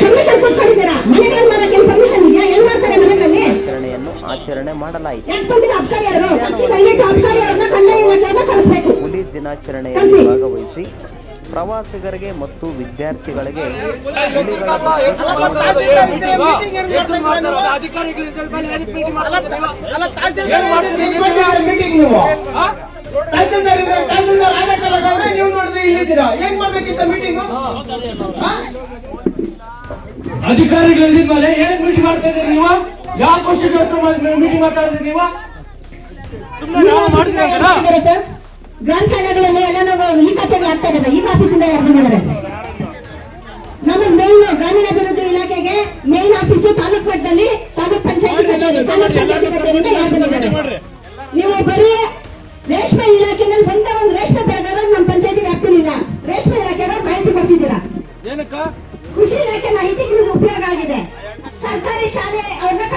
Permission ಕೊಟ್ಕೊಂಡಿದ್ದೀರಾ ಮನೆಗಳಲ್ಲಿ ಮಾಡಕ್ಕೆ permission ಇದೆಯಾ? ಏನು ಮಾಡ್ತಾರೆ ಮನೆಗಳಲ್ಲಿ ಆಚರಣೆಯನ್ನು ಆಚರಣೆ ಮಾಡಲಾಯಿತು. ಯಾಕಂದ್ರೆ ಕಸಿ ದಯವಿಟ್ಟು ಕಂದಾಯ ಇಲಾಖೆಯನ್ನ ಕರೆಸಬೇಕು. ಹುಲಿ ದಿನಾಚರಣೆಯಲ್ಲಿ ಭಾಗವಹಿಸಿ ಪ್ರವಾಸಿಗರಿಗೆ ಮತ್ತು ವಿದ್ಯಾರ್ಥಿಗಳಿಗೆ ತಹಸೀಲ್ದಾರ್ ತಹಸೀಲ್ದಾರ್ ನೀವು ನೋಡಿದ್ರೆ ಇಲ್ಲಿದ್ದೀರಾ? ಏನ್ ಮಾಡ್ಬೇಕಿತ್ತ ಮೀಟಿಂಗ್ ಅಧಿಕಾರಿಗಳು ಮೇಲೆ ಏನ್ ಮೀಟಿಂಗ್ ಮಾಡ್ತಾ ಇದ್ದೀರಿ ನೀವು? ಯಾವ ಕ್ವಶನ್ ಮೀಟಿಂಗ್ ಮಾಡ್ತಾ ಇದ್ದೀರಿ ನೀವು? ಸರ್ ಠಾಣೆಗಳಲ್ಲಿ ಎಲ್ಲ ನಾವು ಈ ಕಥೆಗಳು ಆಗ್ತಾ ಇದ್ದಾವೆ. ಈಗ ಆಫೀಸಿಂದ ಯಾರು ಮಾಡಿದ್ದಾರೆ ನಮಗೆ ಮೇನ್ ಗ್ರಾಮೀಣಾಭಿವೃದ್ಧಿ ಇಲಾಖೆಗೆ ಮೇನ್ ಆಫೀಸು ತಾಲೂಕ್ ಮಟ್ಟದಲ್ಲಿ ತಾಲೂಕ್ ಪಂಚಾಯತಿ ಕಚೇರಿ ತಾಲೂಕ್ ಪಂಚಾಯತಿ ಕಚೇರಿಯಿಂದ ಯಾರು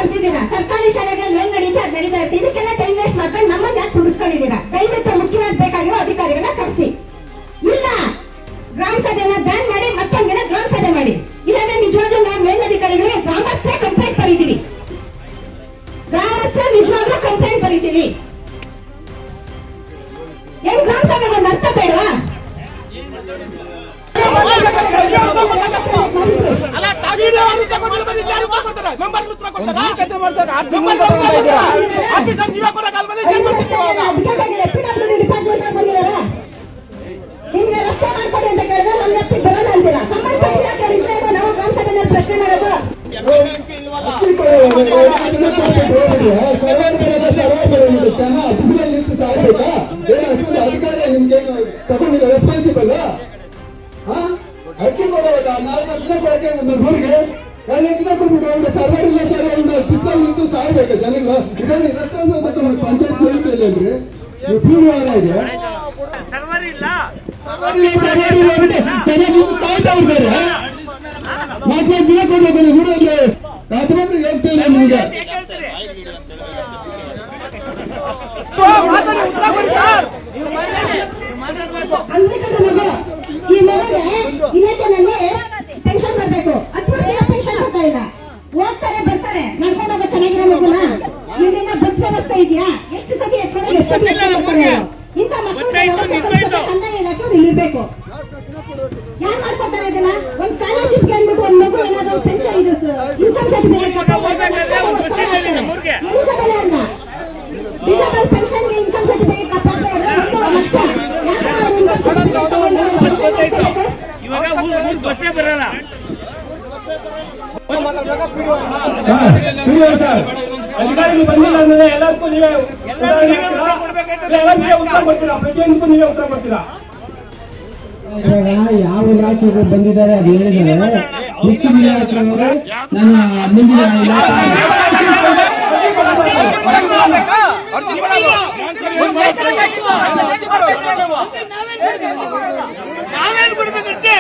ಕಳ್ಸಿದ್ದೀರಾ? ಸರ್ಕಾರಿ ಶಾಲೆಗಳಲ್ಲಿ ಏನ್ ನಡೀತಾ ಅದ್ ನಡೀತಾ ಇರ್ತೀವಿ. ಇದಕ್ಕೆಲ್ಲ ಟೈಮ್ ವೇಸ್ಟ್ ಮಾಡ್ಕೊಂಡು ನಮ್ಮನ್ನ ಯಾಕೆ ಕುಡಿಸ್ಕೊಂಡಿದ್ದೀರಾ? ದಯವಿಟ್ಟು ಮುಖ್ಯವಾಗಿ ಬೇಕಾಗಿರೋ ಅಧಿಕಾರಿಗಳನ್ನ ಕರೆಸಿ. ಇಲ್ಲ! ಗ್ರಾಮ ಸಭೆನ ಬ್ಯಾನ್ ಮಾಡಿ ಮತ್ತೊಂದಿನ ಗ್ರಾಮ ಸಭೆ ಮಾಡಿ. ಇಲ್ಲಾಂದ್ರೆ ನಿಜವಾಗ್ಲೂ ನಾವು ಮೇಲಧಿಕಾರಿಗಳಿಗೆ ಗ್ರಾಮಸ್ಥರೇ ಕಂಪ್ಲೇಂಟ್ ಬರೀತೀವಿ. ಗ್ರಾಮಸ್ಥರ ನಿಜವಾಗ್ಲೂ ಕಂಪ್ಲೇಂಟ್ ಬರೀತೀವಿ. ಏನ್ ಗ್ರಾಮ ಸಭೆ ಒಂದು ಅರ್ಥ ಬೇಡವಾ? ನಿಮ್ಗೆ ರಸ್ತೆ ಮಾಡ್ಕೊಡಿ ಅಂತ ಕೇಳಿದ್ರೆ ನಮ್ಮ ವ್ಯಕ್ತಿ ಬರಲ್ಲ ಅಂತೀರಾ ಸಂಬಂಧಪಟ್ಟ ಇಲಾಖೆಯವ್ರು ಇದ್ರೆ ನಾವು ಗ್ರಾಮ ಸಭೆಯಲ್ಲಿ ಪ್ರಶ್ನೆ ಮಾಡೋದು ಒಂದು ಊರಿಗೆ ದಿನ ಕೊಟ್ಬಿಟ್ಟು ಒಂದು ಸರ್ವರ್ ಇಲ್ಲ ಸರ್ ಒಂದು ಪಿಸ್ತಲ್ ನಿಂತು ಸಾಯ್ಬೇಕು ಜನಗಳು. ರಸ್ತೆ ಪಂಚಾಯತ್ ಅಂದ್ರೆ ನೀವು ಸರ್ವರ್ ಇಲ್ಲ. ಸರ್ವರ್ ಇಲ್ಲ ಸರ್ವರ್ ಇಲ್ಲ ಬಿಡಿ ಜನ ನಿಂತು ಸಾಯ್ತಾ ಇದ್ದಾರೆ. ನಾಲ್ಕು ದಿನ ಕೊಡ್ಬೇಕು ಊರಲ್ಲಿ ಅದು ಮಾತ್ರ ಹೇಳ್ತಾ ಇಲ್ಲ ನಿಮ್ಗೆ. ಅಂಗಡಿಕರ ಮಗು ಈ ಮಗುಗೆ ಇಲಾಖೆನಲ್ಲಿ ಇಲ್ಲಿಂದ ಬಸ್ ವ್ಯವಸ್ಥೆ ಇದೆಯಾ? ಎಷ್ಟು ಸತಿ ಎತ್ಕೊಂಡು ಎಷ್ಟು ಸತಿ? ಇಂಥ ಮಕ್ಕಳು ಅವ್ರು ಯಾರು ಮಾಡ್ಕೊಡ್ತಾರೆ ಇದನ್ನ? ಒಂದ್ ಸ್ಕಾಲರ್ಶಿಪ್ಗೆ ಅಂದ್ಬಿಟ್ಟು ಒಂದ್ ಮಗು ಏನಾದ್ರು ಪೆನ್ಷನ್ ಇದು ಇನ್ಕಮ್ ಸರ್ಟಿಫಿಕೇಟ್ ಎಲಿಜಿಬಲ್ ಅಲ್ಲ ಡಿಸೇಬಲ್ ಪೆನ್ಷನ್ಗೆ ಇನ್ಕಮ್ ಸರ್ಟಿಫಿಕೇಟ್ ಲಕ್ಷ. ಯಾಕೆ ಅವ್ರು ಅಧಿಕಾರಿಗಳು ಬಂದಿಲ್ಲ ಅಂದ್ರೆ ಎಲ್ಲದಕ್ಕೂ ನೀವೇ ಉತ್ತರ ಕೊಡ್ತೀರಾ ಪ್ರತಿಯೊಂದಕ್ಕೂ ನೀವೇ ಉತ್ತರ ಕೊಡ್ತೀರಾ ಯಾವ ಇಲಾಖೆಗೆ ಬಂದಿದ್ದಾರೆ ಅದು ಹೇಳಿದ್ದಾರೆ ನಾನು ಮುಂದಿನ ನಾವೇನ್ ಕೊಡ್ಬೇಕಷ್ಟೇ